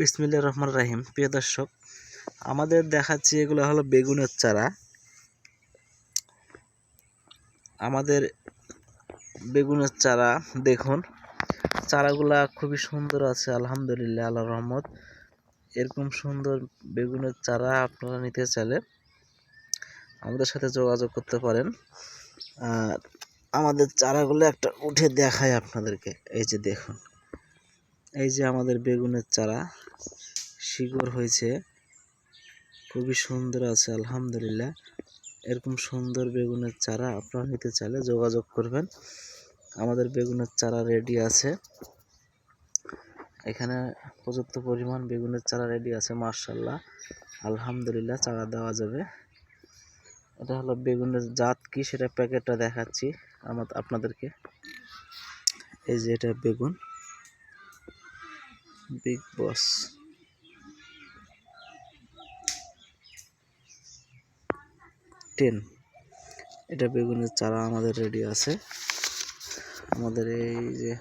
বিসমিল্লা রহমান রাহিম। প্রিয় দর্শক, আমাদের দেখাচ্ছি এগুলো হলো বেগুনের চারা। আমাদের বেগুনের চারা দেখুন, চারাগুলা খুবই সুন্দর আছে, আলহামদুলিল্লাহ আল্লাহ রহমত। এরকম সুন্দর বেগুনের চারা আপনারা নিতে চাইলে আমাদের সাথে যোগাযোগ করতে পারেন। আর আমাদের চারাগুলো একটা উঠে দেখায় আপনাদেরকে, এই যে দেখুন। এই যে আমাদের বেগুনের চারা, শিকড় হয়েছে। খুবই সুন্দর আছে, আলহামদুলিল্লাহ। এরকম সুন্দর বেগুনের চারা আপনারা নিতে চাইলে যোগাযোগ করবেন। আমাদের বেগুনের চারা রেডি আছে। এখানে পর্যাপ্ত পরিমাণ বেগুনের চারা রেডি আছে মার্শাল্লাহ আলহামদুলিল্লাহ চারা দেওয়া যাবে। এটা হলো বেগুনের জাত কি, সেটা প্যাকেটটা দেখাচ্ছি আমার আপনাদেরকে। এই যে এটা বেগুন। বিগ বস টেন এটা বেগুনের চারা আমাদের রেডি আছে। আমাদের এই যে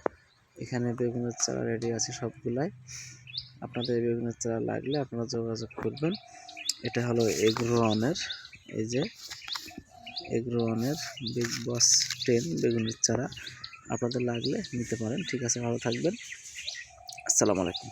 এখানে বেগুনের চারা রেডি আছে সবগুলাই। আপনাদের বেগুনের চারা লাগলে আপনারা যোগাযোগ করবেন। এটা হলো এগ্রোনের এই যে এগ্রোনের বিগ বস টেন বেগুনের চারা। আপনাদের লাগলে নিতে পারেন। ঠিক আছে, ভালো থাকবেন। আসসালামু আলাইকুম।